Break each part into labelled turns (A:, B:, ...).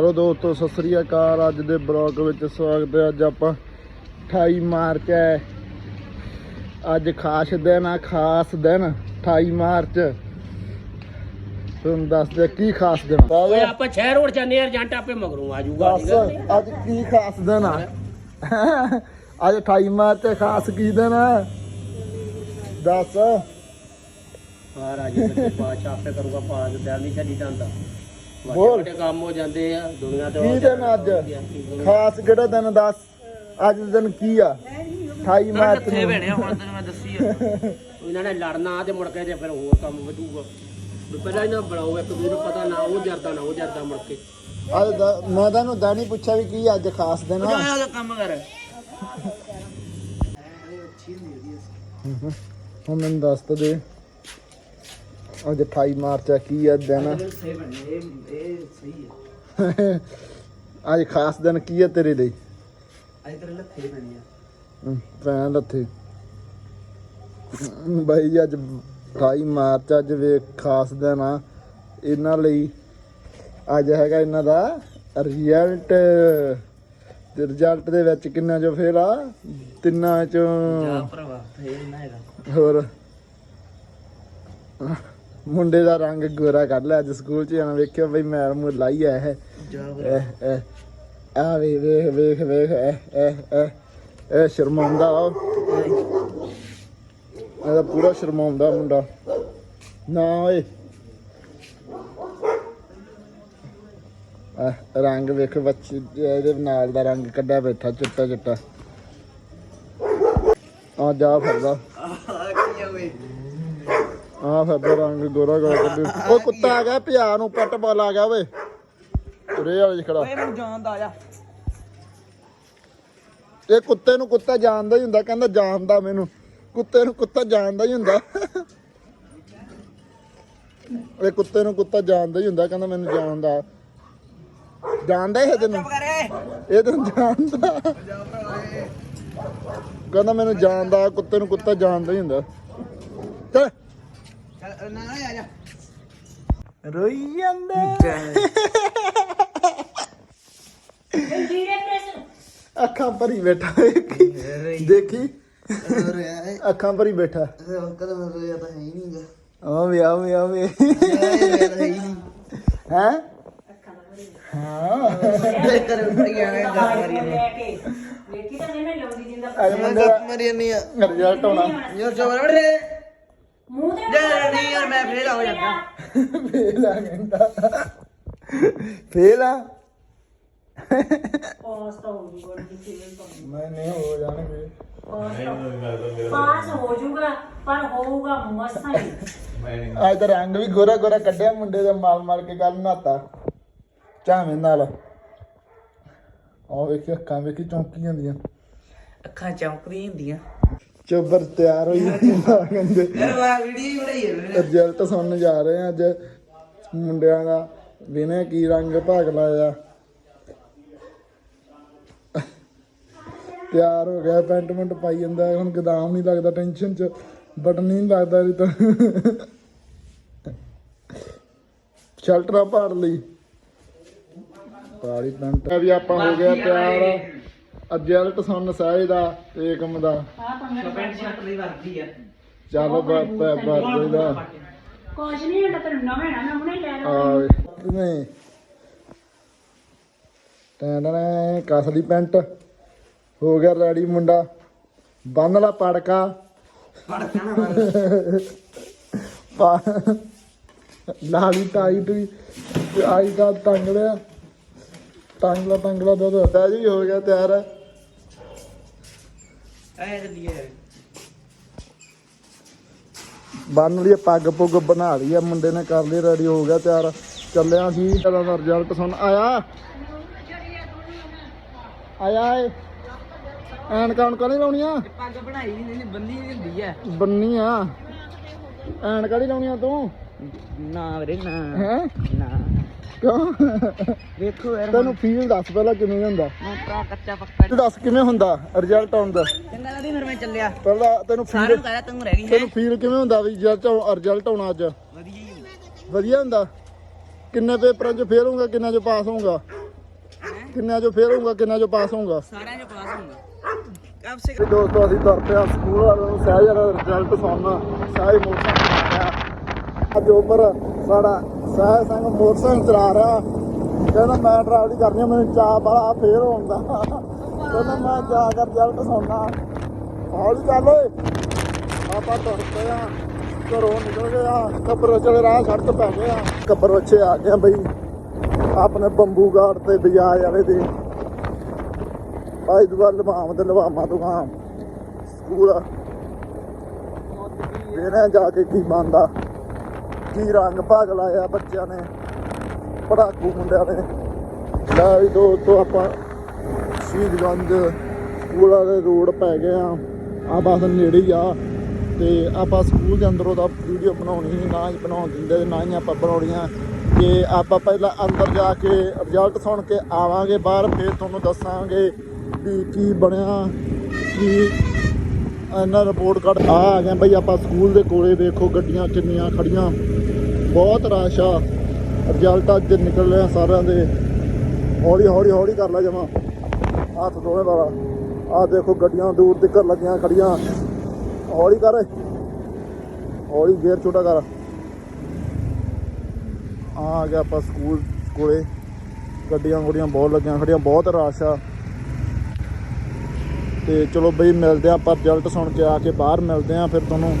A: Hello ਦੋਸਤੋ ਸਤਿ ਸ੍ਰੀ ਅਕਾਲ। ਅੱਜ ਦੇ ਬਲੌਗ ਵਿੱਚ ਸਵਾਗਤ ਹੈ। ਅੱਜ ਆਪਾਂ 28 ਮਾਰਚ ਹੈ। ਅੱਜ ਖਾਸ ਦਿਨ ਆ ਖਾਸ ਦਿਨ 28 ਮਾਰਚ। ਤੁਹਾਨੂੰ ਦੱਸਦੇ ਕੀ ਖਾਸ ਦਿਨ ਆ?
B: ਓਏ ਆਪਾਂ ਸ਼ਹਿਰ ਰੋਡ ਜਾਂਦੇ ਆ ਏਜੰਟ ਆਪੇ ਮਗਰੋਂ ਆ ਜਾਊਗਾ
A: ਅੱਜ ਕੀ ਖਾਸ ਦਿਨ ਆ? ਅੱਜ 28 ਮਾਰਚ ਹੈ, ਖਾਸ ਕੀ ਦਿਨ ਆ? ਦੱਸ।
B: ਮਹਾਰਾਜ ਬੱਚੇ ਪਾਚ ਆਪੇ ਕਰੂਗਾ ਪਾਚ ਦਿਲ ਨਹੀਂ ਛੱਡੀ ਜਾਂਦਾ। ਵੱਡੇ
A: ਬੋਲ।
B: ਵੱਡੇ ਕੰਮ ਹੋ ਜਾਂਦੇ ਆ ਦੁਨੀਆ ਤੇ
A: ਕੀ ਦਿਨ ਅੱਜ? ਖਾਸ ਕਿਹੜਾ ਦਿਨ ਦੱਸ? ਅੱਜ ਦਾ ਦਿਨ ਕੀ ਆ? 28 ਮਾਰਚ ਨੂੰ।
B: ਹੁਣ ਤੈਨੂੰ ਮੈਂ ਦੱਸੀ ਇਹਨਾਂ ਨੇ ਲੜਨਾ ਤੇ ਮੁੜ ਕੇ ਤੇ ਫਿਰ ਹੋਰ ਕੰਮ ਵਧੂਗਾ। ਵੀ ਪਹਿਲਾਂ ਇਹਨਾਂ ਬਣਾਓ ਇੱਕ ਦੂਜੇ ਨੂੰ ਪਤਾ ਨਾ ਉਹ ਜਰਦਾ ਨਾ ਉਹ ਜਰਦਾ ਮੁੜ ਕੇ।
A: ਅੱਜ ਦਾ ਮੈਂ ਤੁਹਾਨੂੰ ਦਾ ਨਹੀਂ ਪੁੱਛਿਆ ਵੀ ਕੀ ਅੱਜ ਖਾਸ ਦਿਨ ਆ।
B: ਉਹਦਾ ਕੰਮ ਕਰ।
A: ਹੁਣ ਮੈਨੂੰ ਦੱਸ ਤਾਂ ਦੇ। ਅੱਜ 28 ਮਾਰਚ ਆ ਕੀ ਆ ਦਿਨ? ਅੱਜ ਖਾਸ ਦਿਨ ਕੀ ਆ ਤੇਰੇ ਲਈ?
B: ਅੱਜ ਤੇਰੇ ਲੱਥੇ ਬਣੀ ਆ।
A: ਹਮ, ਭੈਣ ਲੱਥੇ। ਬਾਈ ਜੀ ਅੱਜ 28 ਮਾਰਚ ਅੱਜ ਵੇਖ ਖਾਸ ਦਿਨ ਆ। ਇਹਨਾਂ ਲਈ ਅੱਜ ਹੈਗਾ ਇਹਨਾਂ ਦਾ ਰਿਜ਼ਲਟ ਤੇ ਰਿਜ਼ਲਟ ਦੇ ਵਿੱਚ ਕਿੰਨਾ ਜੋ ਫੇਲ ਆ? ਤਿੰਨਾਂ ਚੋਂ
B: ਭਰਾਵਾ ਫੇਰ ਨਾ ਇਹਦਾ।
A: ਹੋਰ? ਮੁੰਡੇ ਦਾ ਰੰਗ ਗੋਰਾ ਕੱਢ ਲਿਆ ਅੱਜ ਸਕੂਲ ਚ ਜਾਣਾ ਵੇਖਿਓ ਬਈ ਮੈਡਮ ਲਾਈ ਆ ਇਹ। ਆ ਵੇ ਵੇਖ ਵੇਖ ਵੇਖ ਇਹ ਸ਼ਰਮਾਉਂਦਾ ਵਾ ਇਹਦਾ ਪੂਰਾ ਸ਼ਰਮਾਉਂਦਾ ਮੁੰਡਾ। ਨਾ ਓਏ। ਰੰਗ ਵੇਖ ਬੱਚੇ ਇਹਦੇ ਨਾਲ ਦਾ ਰੰਗ ਕੱਢਿਆ ਬੈਠਾ ਚਿੱਟਾ ਚਿੱਟਾ। ਆ ਜਾ ਫਿਰਦਾ ਆ ਫਿਰਦਾ ਰੰਗ ਗੋਰਾ ਗੋਰਾ ਕੱਢੀ। ਓਏ ਕੁੱਤਾ ਆ ਗਿਆ ਪਿਆ ਨੂੰ ਪੱਟ ਬਾਲ ਆ ਗਿਆ ਓਏ। ਉਰੇ ਵਾਲੇ ਖੜਾ।
B: ਮੈਨੂੰ ਜਾਣਦਾ ਆ
A: ਇਹ ਕੁੱਤੇ ਨੂੰ ਕੁੱਤਾ ਜਾਣਦਾ ਹੀ ਹੁੰਦਾ ਕਹਿੰਦਾ ਜਾਣਦਾ ਮੈਨੂੰ। ਕੁੱਤੇ ਨੂੰ ਕੁੱਤਾ ਜਾਣਦਾ ਹੀ ਹੁੰਦਾ। ਇਹ ਕੁੱਤੇ ਨੂੰ ਕੁੱਤਾ ਜਾਣਦਾ ਹੀ ਹੁੰਦਾ ਕਹਿੰਦਾ ਮੈਨੂੰ ਜਾਣਦਾ। ਜਾਣਦਾ ਇਹ ਤੈਨੂੰ? ਇਹ ਤੈਨੂੰ ਜਾਣਦਾ। ਕਹਿੰਦਾ ਮੈਨੂੰ ਜਾਣਦਾ ਕੁੱਤੇ ਨੂੰ ਕੁੱਤਾ ਜਾਣਦਾ ਹੀ ਹੁੰਦਾ। ਚੱਲ।
B: ਨਾ ਨਾ ਆ ਜਾ
A: ਰੋਈ ਜਾਂਦਾ। ਅੱਖਾਂ ਭਰੀ ਬੈਠਾ ਦੇਖੀ। ਦੇਖੀ ਅੱਖਾਂ ਭਰੀ ਬੈਠਾ।
B: ਕਦਮ ਰੋਇਆ ਤਾਂ ਹੈ ਹੀ ਨਹੀਂਗਾ
A: ਆਵੇ ਆਵੇ ਆਵੇ। ਹੈ? ਹਾਂ।
B: ਕਰ ਭਰੀਆਂ ਨੇ ਗੱਪ ਮਾਰੀ ਨੇ।
C: ਵੇਖੀ ਤਾਂ ਨਹੀਂ ਮੈਂ ਲਾਉਂਦੀ ਜਿੰਦਾ।
A: ਅੱਜ ਮੰਦਰ
B: ਮਾਰੀ ਨਹੀਂ ਆ।
A: ਰਿਜ਼ਲਟ ਹੋਣਾ
B: ਯਾਰ
C: ਮੂੰਹ ਤੇ
B: ਯਾਰ ਨਹੀਂ ਯਾਰ ਮੈਂ ਫੇਲ ਹੋ ਜਾਂਦਾ।
A: ਫੇਲ ਆ ਕਹਿੰਦਾ ਫੇਲ ਆ।
C: ਪਾਸ ਤਾਂ ਹੋ ਜੂਗਾ ਨਹੀਂ ਫੇਲ ਤਾਂ
A: ਮੈਂ ਨਹੀਂ ਹੋ ਜਾਣਗੇ।
C: ਪਾਸ ਹੋ ਜੂਗਾ ਪਰ ਹੋਊਗਾ ਮਸਾਂ ਹੀ।
A: ਅੱਜ ਤਾਂ ਰੰਗ ਵੀ ਗੋਰਾ ਗੋਰਾ ਕੱਢਿਆ ਮੁੰਡੇ ਦਾ ਮਾਲ ਮਾਲ ਕੇ ਗੱਲ ਨਾਤਾ। ਚਾਵੇਂ ਨਾਲ। ਉਹ ਵੇਖੀ ਅੱਖਾਂ ਵੇਖੀ ਚੌਂਕੀ ਜਾਂਦੀਆਂ
B: ਅੱਖਾਂ ਚਮਕਦੀਆਂ ਹੁੰਦੀਆਂ।
A: ਚੋਬਰ ਤਿਆਰ ਹੋਈ ਕਹਿੰਦੇ।
B: ਯਾਰ ਵਾ ਵੀਡੀਓ ਬਣਾਈ ਹੈ
A: ਰਿਜ਼ਲਟ ਸੁਣਨ ਜਾ ਰਹੇ ਆ ਅੱਜ। ਮੁੰਡਿਆਂ ਦਾ ਵਿਨੇ ਕੀ ਰੰਗ ਭਾਗ ਲਾਇਆ। ਤਿਆਰ ਹੋ ਗਿਆ ਪੈਂਟ ਮੰਟ ਪਾਈ ਜਾਂਦਾ ਹੁਣ ਗਦਾਮ ਨਹੀਂ ਲੱਗਦਾ ਟੈਨਸ਼ਨ ਚ ਬਟਨ ਨਹੀਂ ਲੱਗਦਾ ਇਹ ਤਾਂ। ਸ਼ਲਟਰਾਂ ਪਾੜ ਲਈ। ਪਾੜੀ ਪੈਂਟ। ਵੀ ਆਪਾਂ ਹੋ ਗਿਆ ਤਿਆਰ। ਰਿਜ਼ਲਟ ਸੁਣਨ ਸਾਰੇ ਦਾ ਏਕਮ ਦਾ।
C: ਆ ਪੰਗਾ
B: ਪੈਂਟ ਸ਼ਰਟ ਦੀ ਵਰਦੀ ਆ।
A: ਚੱਲ ਬਾਬੇ ਦਾ
C: ਕੁਝ ਨਹੀਂ ਹੁੰਦਾ ਤੈਨੂੰ ਨਵੇਂ ਨਾ ਲੈ
A: ਨਹੀਂ ਟੈਂਡਣਾ ਕਸਲੀ ਪੈਂਟ। ਹੋ ਗਿਆ ਰੈਡੀ ਮੁੰਡਾ। ਬੰਨ ਲਾ ਪੜਕਾ। ਪਾ- ਲਾਲੀ ਟਾਈਟ ਵੀ ਤੇ ਆਈ ਦਾ ਟੰਗ ਲਿਆ ਟੰਗਲਾ ਟੰਗਲਾ ਦੁੱਧ। ਤਾਂ ਜੀ ਹੋ ਗਿਆ ਤਿਆਰ।
B: ਐ ਜੱਦੀ
A: ਬੰਨ ਲਈ ਪੱਗ ਪੁੱਗ ਬਣਾ ਲਈ ਆ ਮੁੰਡੇ ਨੇ ਕਰ ਲਈ ਰੈਡੀ ਹੋ ਗਿਆ ਤਿਆਰ। ਚੱਲਿਆ ਸੀ ਚਲਾਂ ਦਾ ਰਿਜ਼ਲਟ ਸੁਣ। ਆਇਆ? ਆਇਆ ਏ? ਐਨਕਾਂ ਉਨਕਾਂ ਨਹੀਂ ਲਾਉਣੀਆਂ
B: ਪੱਗ ਬਣਾਈ ਨਹੀਂ ਬੰਨੀ ਹੁੰਦੀ ਆ
A: ਬੰਨੀ ਆ। ਐਨਕਾਂ ਨਹੀਂ ਲਾਉਣੀਆਂ ਤੂੰ?
B: ਨਾ ਵੀਰੇ ਨਾ।
A: ਹੈ?
B: ਨਾ।
A: ਕਿਉਂ?
B: ਵੇਖੋ ਯਾਰ
A: ਤੈਨੂੰ ਫੀਲ ਦੱਸ ਪਹਿਲਾਂ ਕਿਵੇਂ ਹੁੰਦਾ?
B: ਮੈਂ ਤਾਂ ਕੱਚਾ ਪੱਕਾ
A: ਤੂੰ ਦੱਸ ਕਿਵੇਂ ਹੁੰਦਾ ਰਿਜ਼ਲਟ ਆਉਂਦਾ
B: ਚੰਗਾ ਲੱਗਦੀ ਫਿਰ ਮੈਂ ਚੱਲਿਆ।
A: ਪਹਿਲਾਂ ਤੈਨੂੰ ਫੀਲ
B: ਨੂੰ ਕਹਦਾ ਤੂੰ ਰਹਿ ਗਈ ਹੈ?
A: ਤੈਨੂੰ ਫੀਲ ਕਿਵੇਂ ਹੁੰਦਾ ਵੀ ਰਿਜ਼ਲਟ ਰਿਜ਼ਲਟ ਆਉਣਾ ਅੱਜ?
B: ਵਧੀਆ ਹੀ ਹੁੰਦਾ।
A: ਵਧੀਆ ਹੁੰਦਾ? ਕਿੰਨੇ ਪੇਪਰਾਂ 'ਚ ਫੇਲ ਹੋਊਗਾ ਕਿੰਨਾ 'ਚ ਪਾਸ ਹੋਊਗਾ? ਕਿੰਨਿਆਂ ਚੋਂ ਫੇਲ ਹੋਊਗਾ ਕਿੰਨਿਆਂ ਚੋਂ ਪਾਸ ਹੋਊਗਾ?
D: ਸਾਰਿਆਂ ਚ ਪਾਸ ਹੋਊਗਾ। ਕਬ ਸੇ
A: ਦੋਸਤੋ ਅਸੀਂ ਤੁਰ ਪਿਆ ਸਕੂਲ ਵਾਲਿਆਂ ਨੂੰ ਸਹਿਜ ਦਾ ਰਿਜ਼ਲਟ ਸੁਣਨ ਸਹਿਜ ਮੋਟਰਸਾਈਕਲ ਆ ਅੱਜ ਉੱਪਰ ਸਾਡਾ ਸਹਿਜ ਸਿੰਘ ਮੋਟਰਸਾਈਕਲ ਚਲਾ ਰਿਹਾ। ਕਹਿੰਦਾ ਮੈਂ ਡਰਾਈਵਰੀ ਕਰਨੀ ਆ, ਮੈਨੂੰ ਚਾਹ ਵਾਲਾ ਫੇਰ ਹੋਣ ਕਹਿੰਦਾ ਮੈਂ ਜਾ ਕੇ ਰਿਜ਼ਲਟ ਸੁਣਨਾ। ਹੌਲੀ ਚੱਲ ਓਏ। ਆਪਾਂ ਤੁਰ ਪਏ ਆ। ਘਰੋਂ ਨਿਕਲ ਗਏ ਆ। ਕੱਬਰ ਚਲੇ ਰਾਹ ਸੜਕ ਪੈ ਗਏ ਆ। ਕੱਬਰ ਵੱਛੇ ਆ ਗਏ ਆ ਬਈ। ਆਪਣੇ ਬੰਬੂ ਗਾਰਡ ਤੇ ਬਜਾਜ ਵਾਲੇ ਦੇ। ਭਾਈ ਦੁਆ ਲਵਾਮ ਤੇ ਲਵਾਮਾ ਦੁਕਾਨ। ਸਕੂਲ। ਵੇਖਣਾ ਜਾ ਕੇ ਕੀ ਬਣਦਾ। ਕੀ ਰੰਗ ਭਾਗ ਲਾਇਆ ਬੱਚਿਆਂ ਨੇ, ਪੜਾਕੂ ਮੁੰਡਿਆਂ ਨੇ। ਲੈ ਵੀ ਦੋਸਤੋ, ਆਪਾਂ ਸ਼ਹੀਦਗੰਜ ਸਕੂਲ ਵਾਲੇ ਰੋਡ ਪੈ ਗਏ ਆ। ਆ ਬਸ ਨੇੜੇ ਹੀ ਆ ਤੇ ਆਪਾਂ ਸਕੂਲ ਦੇ ਅੰਦਰੋਂ ਦਾ ਵੀਡੀਓ ਬਣਾਉਣੀ ਸੀ, ਨਾ ਹੀ ਬਣਾਉਣ ਦਿੰਦੇ, ਨਾ ਹੀ ਆਪਾਂ ਬਣਾਉਣੀਆਂ। ਕਿ ਆਪਾਂ ਪਹਿਲਾਂ ਅੰਦਰ ਜਾ ਕੇ ਰਿਜ਼ਲਟ ਸੁਣ ਕੇ ਆਵਾਂਗੇ ਬਾਹਰ ਫਿਰ ਤੁਹਾਨੂੰ ਦੱਸਾਂਗੇ ਵੀ ਕੀ ਬਣਿਆ, ਕੀ ਇਹਨਾਂ ਰਿਪੋਰਟ ਕਾਰਡ ਆ ਆ ਗਏ ਬਈ ਆਪਾਂ ਸਕੂਲ ਦੇ ਕੋਲੇ ਵੇਖੋ ਗੱਡੀਆਂ ਕਿੰਨੀਆਂ ਖੜੀਆਂ। ਬਹੁਤ ਰਸ਼ ਆ। ਰਿਜ਼ਲਟ ਅੱਜ ਨਿਕਲ ਰਿਹਾ ਸਾਰਿਆਂ ਦੇ। ਹੌਲੀ ਹੌਲੀ ਹੌਲੀ ਕਰ ਲੈ ਜਮਾ। ਹੱਥ ਦੋਵੇਂ ਵਾਲਾ। ਆ ਦੇਖੋ ਗੱਡੀਆਂ ਦੂਰ ਤੱਕ ਲੱਗੀਆਂ ਖੜੀਆਂ ਹੌਲੀ ਕਰ। ਹੌਲੀ ਗੇਅਰ ਛੋਟਾ ਕਰ। ਆ ਗਿਆ ਆਪਾਂ ਸਕੂਲ ਕੋਲੇ। ਗੱਡੀਆਂ ਗੁੱਡੀਆਂ ਬਹੁਤ ਲੱਗੀਆਂ ਖੜੀਆਂ ਬਹੁਤ ਰਸ਼ ਆ। ਤੇ ਚਲੋ ਬਈ ਮਿਲਦੇ ਆ ਆਪਾਂ ਰਿਜ਼ਲਟ ਸੁਣ ਕੇ ਆ ਕੇ ਬਾਹਰ ਮਿਲਦੇ ਆ ਫਿਰ ਤੁਹਾਨੂੰ।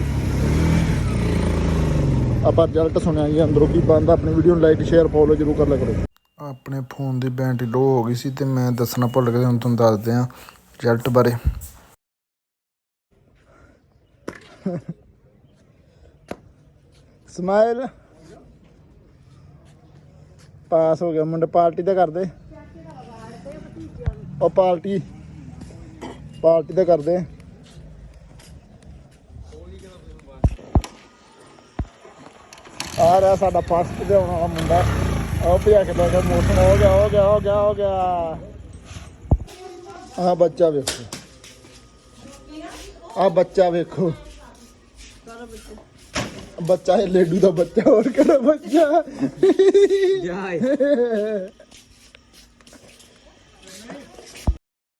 A: ਆਪਾਂ ਰਿਜ਼ਲਟ ਸੁਣਿਆ ਜੀ ਅੰਦਰੋਂ ਕੀ ਬੰਦਾ ਆਪਣੀ ਵੀਡੀਓ ਨੂੰ ਲਾਈਕ ਸ਼ੇਅਰ ਫੋਲੋ ਜ਼ਰੂਰ ਕਰ ਲਿਆ ਕਰੋ। ਆਪਣੇ ਫੋਨ ਦੀ ਬੈਟਰੀ ਲੋ ਹੋ ਗਈ ਸੀ ਤੇ ਮੈਂ ਦੱਸਣਾ ਭੁੱਲ ਗਿਆ ਹੁਣ ਤੁਹਾਨੂੰ ਦੱਸਦੇ ਆ ਰਿਜ਼ਲਟ ਬਾਰੇ। ਸਮਾਈਲ ਪਾਸ ਹੋ ਗਿਆ ਮੁੰਡੇ ਪਾਰਟੀ ਤਾਂ ਕਰਦੇ। ਉਹ ਪਾਰਟੀ ਪਾਰਟੀ ਤਾਂ ਕਰਦੇ। ਆ, ਸਾਡਾ ਫਸਟ ਦੇ ਵਾਲਾ ਮੁੰਡਾ। ਉਹ ਭਿਆ ਕੇ ਲੈ ਗਿਆ ਮੋਸ਼ਨ ਹੋ ਗਿਆ ਹੋ ਗਿਆ ਹੋ ਗਿਆ ਹੋ ਗਿਆ। ਆ ਬੱਚਾ ਵੇਖੋ। ਆ ਬੱਚਾ ਵੇਖੋ। ਬੱਚਾ ਇਹ ਲੇਡੂ ਦਾ ਬੱਚਾ, ਹੋਰ ਕਿਹੜਾ ਬੱਚਾ?
D: ਜਾਏ